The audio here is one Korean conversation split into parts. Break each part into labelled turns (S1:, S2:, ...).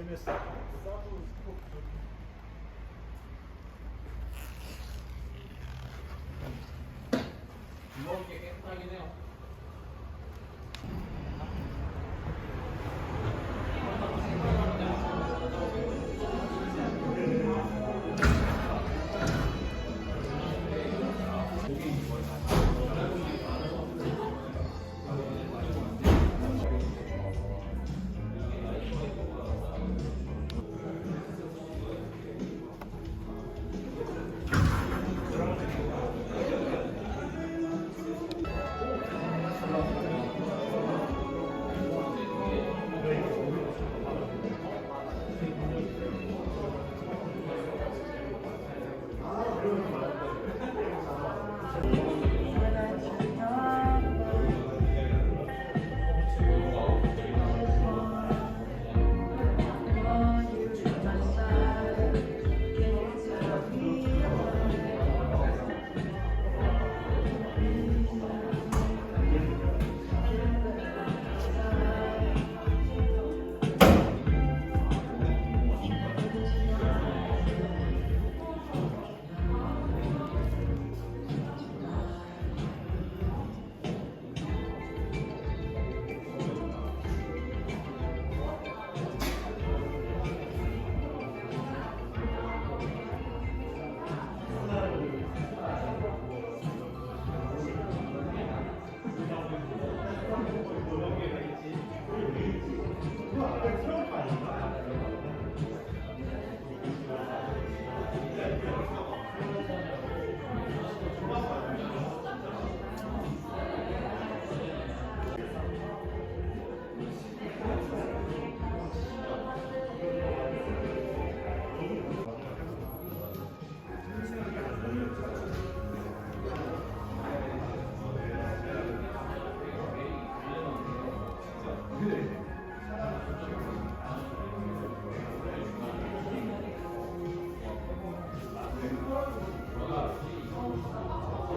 S1: EMS 사브 스포츠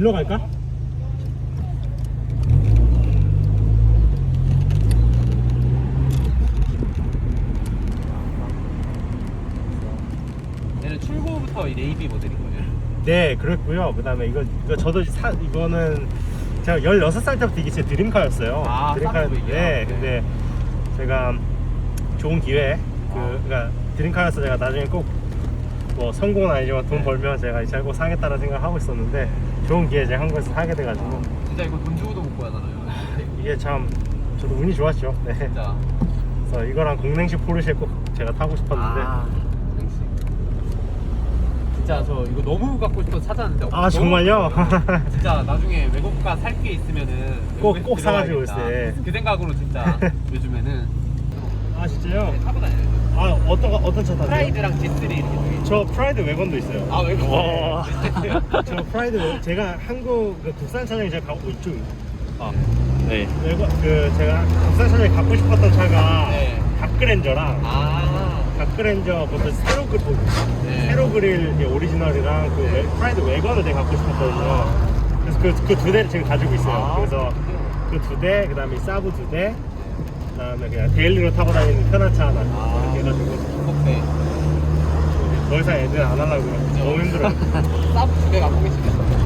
S2: 일로 갈까?
S3: 얘는 출고부터 이 네이비 모델인 거예요.
S2: 네, 그랬고요. 그다음에 이거 이거 저도 사 이거는 제가 16살 때부터 이게 제 드림카였어요.
S3: 아, 쌍꺼풀이요?
S2: 네,
S3: 네.
S2: 근데 제가 좋은 기회 그
S3: 아.
S2: 그러니까 드림카여서 제가 나중에 꼭 뭐 성공은 아니지만 돈
S3: 네.
S2: 벌면 제가 이제 꼭 사겠다는 생각을 하고 있었는데 좋은 기회 제가 한국에서 사게 돼가지고
S3: 진짜 이거 돈 주고도 못 구하잖아요.
S2: 이게 참 저도 운이 좋았죠. 네.
S3: 진짜.
S2: 그래서 이거랑 공랭식 포르쉐 꼭 제가 타고 싶었는데
S3: 아, 역시. 진짜 저 이거 너무 갖고 싶어서 찾았는데
S2: 아,
S3: 너무
S2: 정말요?
S3: 없어요. 진짜 나중에 외국가 살 게 있으면은
S2: 꼭-
S3: 외국에서
S2: 꼭 사가지고
S3: 들어가야겠다.
S2: 있어요.
S3: 그 생각으로 진짜 요즘에는
S2: 아 진짜요?
S3: 타고 다녀요.
S2: 아 어떤 거- 어떤 차 타세요?
S3: 프라이드랑 G3 이렇게.
S2: 저 프라이드 외건도 있어요.
S3: 아 외국.
S2: 와. 저 프라이드 외- 제가 한국 그 국산 차량이 제가 갖고 있죠.
S1: 아, 네.
S2: 외국 그 제가 국산 차량이 갖고 싶었던 차가
S3: 네.
S2: 닥그랜저랑
S3: 아.
S2: 닥그랜저 그것도 세로 그
S3: 네.
S2: 세로 그릴 오리지널이랑 그 외- 프라이드 외건을 제가 갖고 싶었거든요. 그래서 그그두 대를 지금 가지고 있어요.
S3: 아,
S2: 그래서 그 두 대, 그다음에 이 사브 두 대, 그 다음에 그냥 데일리로 타고 다니는 편한 차 하나
S3: 아.
S2: 이렇게 해가지고
S3: 오케이.
S2: 더 이상 애들 안 하려고요. 너무 힘들어요.
S3: 사브 두개 갖고 계시네.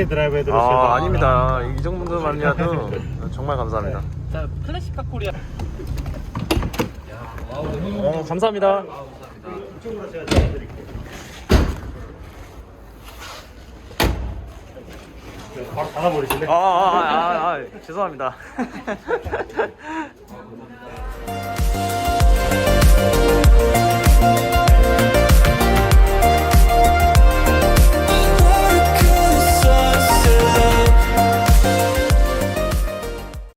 S2: 짧게 드라이브 해드렸어요.
S1: 아, 아닙니다. 이 정도만이라도 정말 감사합니다.
S3: 자 클래식 카 코리아. 야, 와우.
S1: 어,
S3: 감사합니다.
S2: 이쪽으로 제가 드릴게요. 바로 닫아버리실래?
S1: 아, 아, 아, 아, 아 죄송합니다.